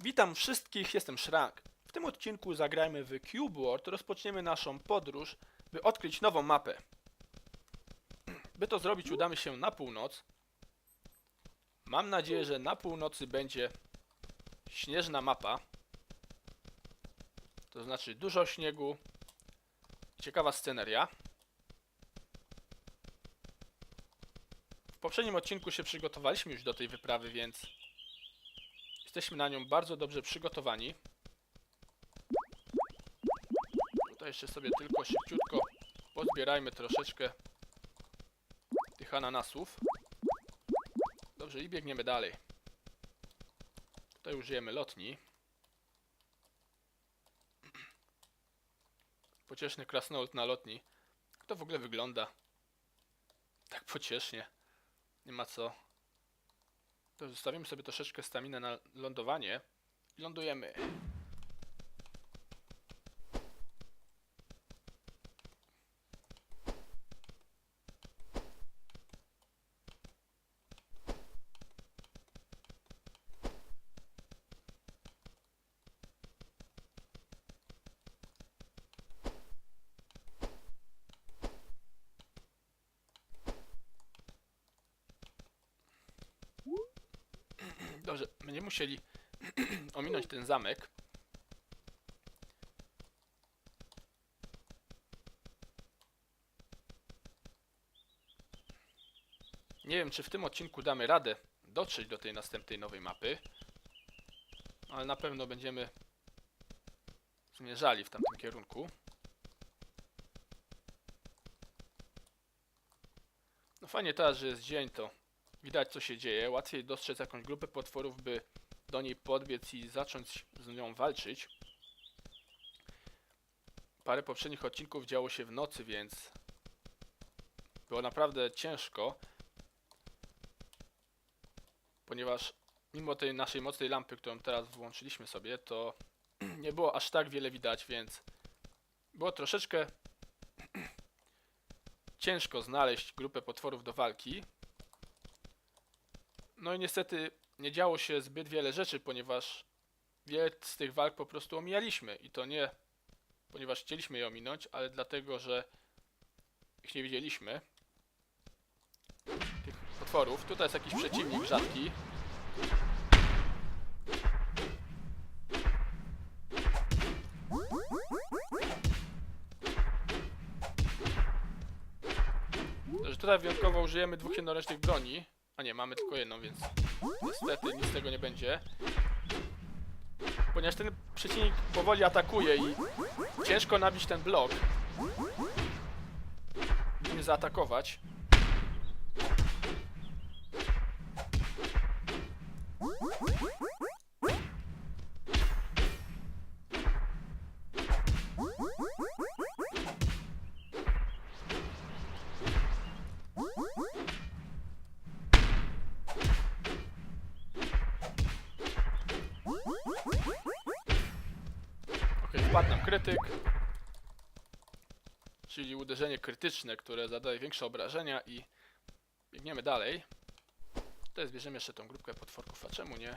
Witam wszystkich, jestem Shrank. W tym odcinku zagrajmy w Cube World, rozpoczniemy naszą podróż, by odkryć nową mapę. By to zrobić udamy się na północ. Mam nadzieję, że na północy będzie śnieżna mapa. To znaczy dużo śniegu, ciekawa sceneria. W poprzednim odcinku się przygotowaliśmy już do tej wyprawy, więc Jesteśmy na nią bardzo dobrze przygotowani. Tutaj jeszcze sobie tylko szybciutko pozbierajmy troszeczkę tych ananasów. Dobrze, i biegniemy dalej. Tutaj użyjemy lotni. Pocieszny krasnolud na lotni. To w ogóle wygląda? Tak pociesznie. Nie ma co to zostawimy sobie troszeczkę stamina na lądowanie i lądujemy. Dobrze, musieli ominąć ten zamek. Nie wiem, czy w tym odcinku damy radę dotrzeć do tej następnej nowej mapy, ale na pewno będziemy zmierzali w tamtym kierunku. No fajnie teraz, że jest dzień, to widać co się dzieje, łatwiej dostrzec jakąś grupę potworów, by do niej podbiec i zacząć z nią walczyć. Parę poprzednich odcinków działo się w nocy, więc było naprawdę ciężko, ponieważ mimo tej naszej mocnej lampy, którą teraz włączyliśmy sobie, to nie było aż tak wiele widać, więc było troszeczkę ciężko znaleźć grupę potworów do walki. No i niestety nie działo się zbyt wiele rzeczy, ponieważ wiele z tych walk po prostu omijaliśmy. I to nie ponieważ chcieliśmy je ominąć, ale dlatego, że ich nie widzieliśmy. Tych potworów. Tutaj jest jakiś przeciwnik rzadki. Także tutaj wyjątkowo użyjemy dwóch jednoręcznych broni. A nie, mamy tylko jedną, więc niestety nic z tego nie będzie. Ponieważ ten przeciwnik powoli atakuje i ciężko nabić ten blok. Nie zaatakować. Okej, krytyk. Czyli uderzenie krytyczne, które zadaje większe obrażenia i biegniemy dalej. Tutaj zbierzemy jeszcze tą grupkę potworków, a czemu nie?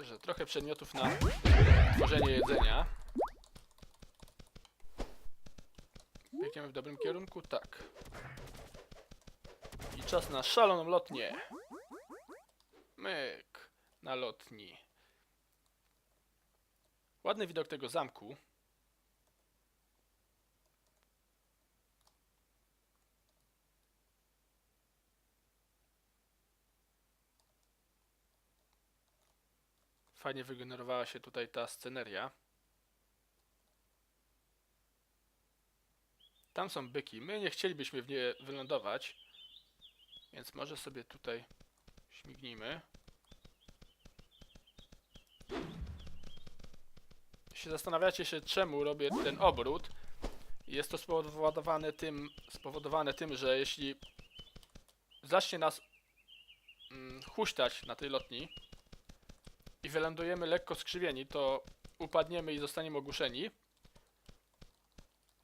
Bierze trochę przedmiotów na tworzenie jedzenia. Biegniemy w dobrym kierunku? Tak. I czas na szaloną lotnię. Myk na lotni. Ładny widok tego zamku. Fajnie wygenerowała się tutaj ta sceneria. Tam są byki. My nie chcielibyśmy w nie wylądować. Więc może sobie tutaj śmignijmy. Jeśli zastanawiacie się, czemu robię ten obrót, jest to spowodowane tym, spowodowane tym że jeśli zacznie nas mm, huśtać na tej lotni i wylądujemy lekko skrzywieni, to upadniemy i zostaniemy ogłuszeni.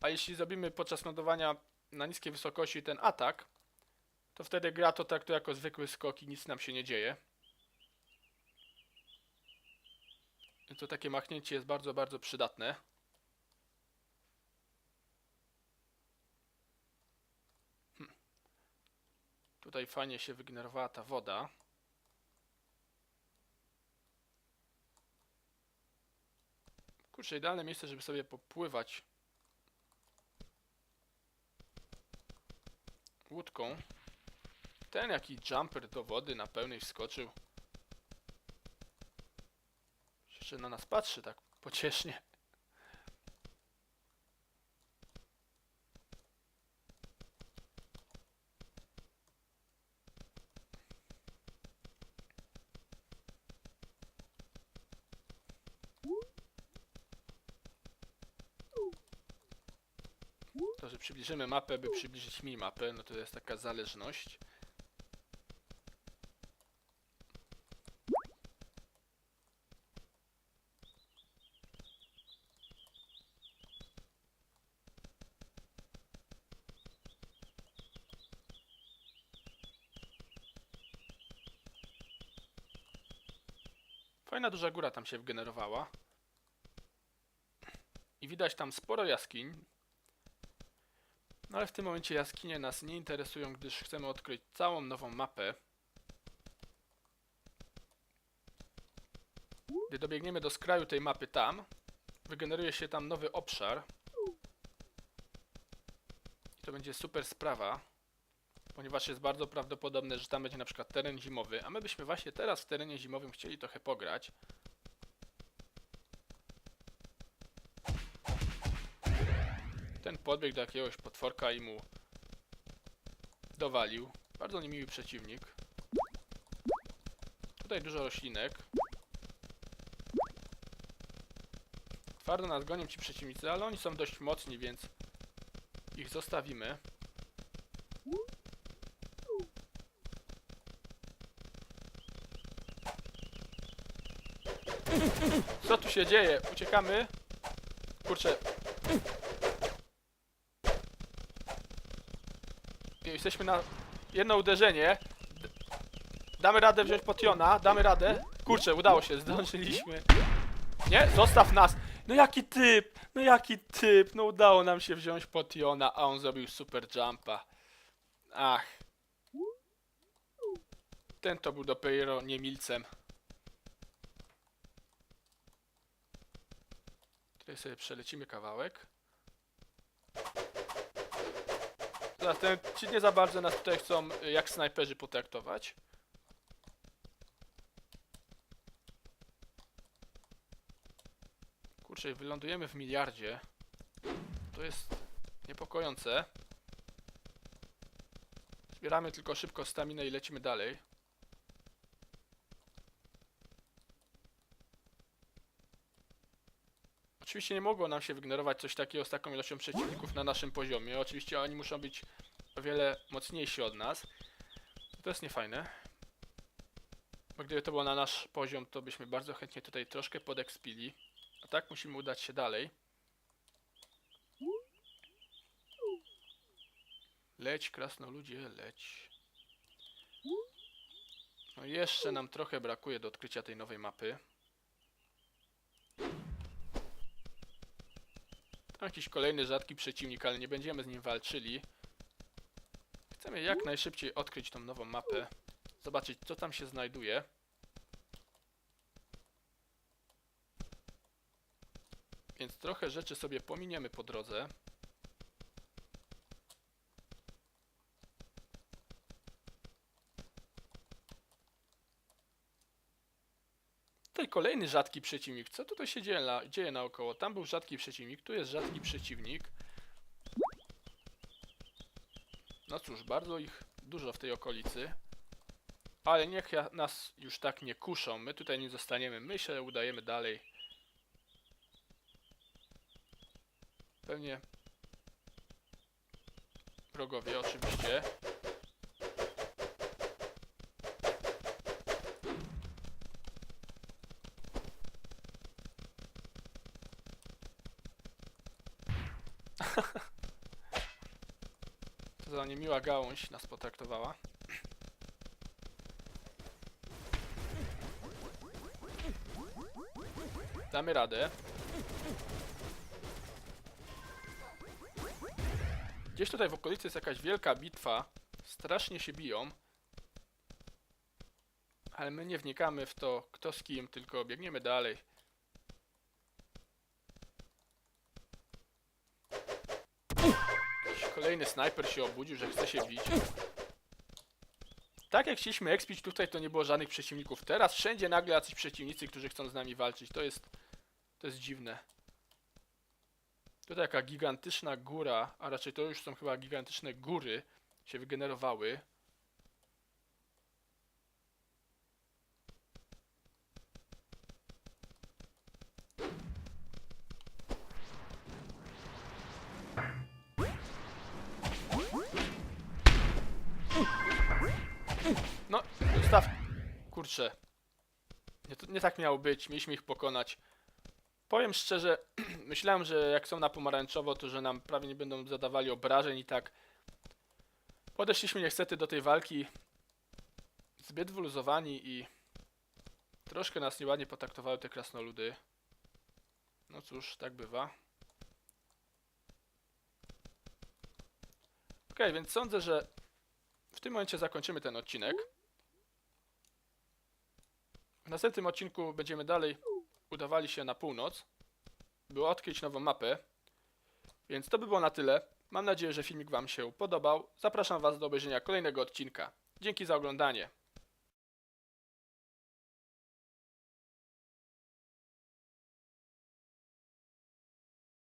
A jeśli zrobimy podczas lądowania na niskiej wysokości ten atak, to wtedy gra to traktuje jako zwykły skok i nic nam się nie dzieje. I to takie machnięcie jest bardzo, bardzo przydatne. Hm. Tutaj fajnie się wygenerowała ta woda. Kurczę, idealne miejsce, żeby sobie popływać łódką. Ten jaki jumper do wody na pełnej wskoczył. Jeszcze na nas patrzy tak pociesznie. To, że przybliżymy mapę, by przybliżyć mi mapę, no to jest taka zależność. Fajna duża góra tam się wygenerowała. I widać tam sporo jaskiń. No ale w tym momencie jaskinie nas nie interesują, gdyż chcemy odkryć całą nową mapę. Gdy dobiegniemy do skraju tej mapy tam, wygeneruje się tam nowy obszar. I to będzie super sprawa, ponieważ jest bardzo prawdopodobne, że tam będzie na przykład teren zimowy, a my byśmy właśnie teraz w terenie zimowym chcieli trochę pograć. Ten podbiegł do jakiegoś potworka i mu dowalił. Bardzo niemiły przeciwnik. Tutaj dużo roślinek. Twardo nas gonią ci przeciwnicy, ale oni są dość mocni, więc ich zostawimy. Co tu się dzieje? Uciekamy? Kurczę, Jesteśmy na jedno uderzenie. Damy radę wziąć potiona, damy radę. Kurczę, udało się, zdążyliśmy. Nie, zostaw nas. No jaki typ, no jaki typ. No udało nam się wziąć potiona, a on zrobił super jumpa. Ach. Ten to był dopiero niemilcem. Sobie przelecimy kawałek. Zatem ci nie za bardzo nas tutaj chcą y, jak snajperzy potraktować. Kurczę, wylądujemy w miliardzie. To jest niepokojące. Zbieramy tylko szybko staminę i lecimy dalej. Oczywiście nie mogło nam się wygenerować coś takiego z taką ilością przeciwników na naszym poziomie. Oczywiście oni muszą być o wiele mocniejsi od nas. To jest niefajne. Bo gdyby to było na nasz poziom, to byśmy bardzo chętnie tutaj troszkę podekspili. A tak musimy udać się dalej. Leć, krasnoludzie, leć. No jeszcze nam trochę brakuje do odkrycia tej nowej mapy. Jakiś kolejny rzadki przeciwnik, ale nie będziemy z nim walczyli. Chcemy jak najszybciej odkryć tą nową mapę. Zobaczyć co tam się znajduje. Więc trochę rzeczy sobie pominiemy po drodze. Tutaj kolejny rzadki przeciwnik. Co tutaj się dzieje, na, dzieje naokoło? Tam był rzadki przeciwnik, tu jest rzadki przeciwnik. No cóż, bardzo ich dużo w tej okolicy. Ale niech ja, nas już tak nie kuszą. My tutaj nie zostaniemy. My się udajemy dalej. Pewnie wrogowie oczywiście. to za niemiła gałąź nas potraktowała. Damy radę. Gdzieś tutaj w okolicy jest jakaś wielka bitwa. Strasznie się biją. Ale my nie wnikamy w to, kto z kim, tylko biegniemy dalej. Kolejny snajper się obudził, że chce się bić. Tak jak chcieliśmy expić tutaj, to nie było żadnych przeciwników. Teraz wszędzie nagle jacyś przeciwnicy, którzy chcą z nami walczyć. To jest... To jest dziwne. Tutaj jaka gigantyczna góra, a raczej to już są chyba gigantyczne góry, się wygenerowały. Zostaw. Kurczę. Nie, nie tak miało być, mieliśmy ich pokonać. Powiem szczerze, myślałem, że jak są na pomarańczowo, to że nam prawie nie będą zadawali obrażeń i tak. Podeszliśmy niestety do tej walki zbyt wyluzowani i troszkę nas nieładnie potraktowały te krasnoludy. No cóż, tak bywa. Okej, więc sądzę, że w tym momencie zakończymy ten odcinek. W następnym odcinku będziemy dalej udawali się na północ, by odkryć nową mapę. Więc to by było na tyle. Mam nadzieję, że filmik Wam się podobał. Zapraszam Was do obejrzenia kolejnego odcinka. Dzięki za oglądanie.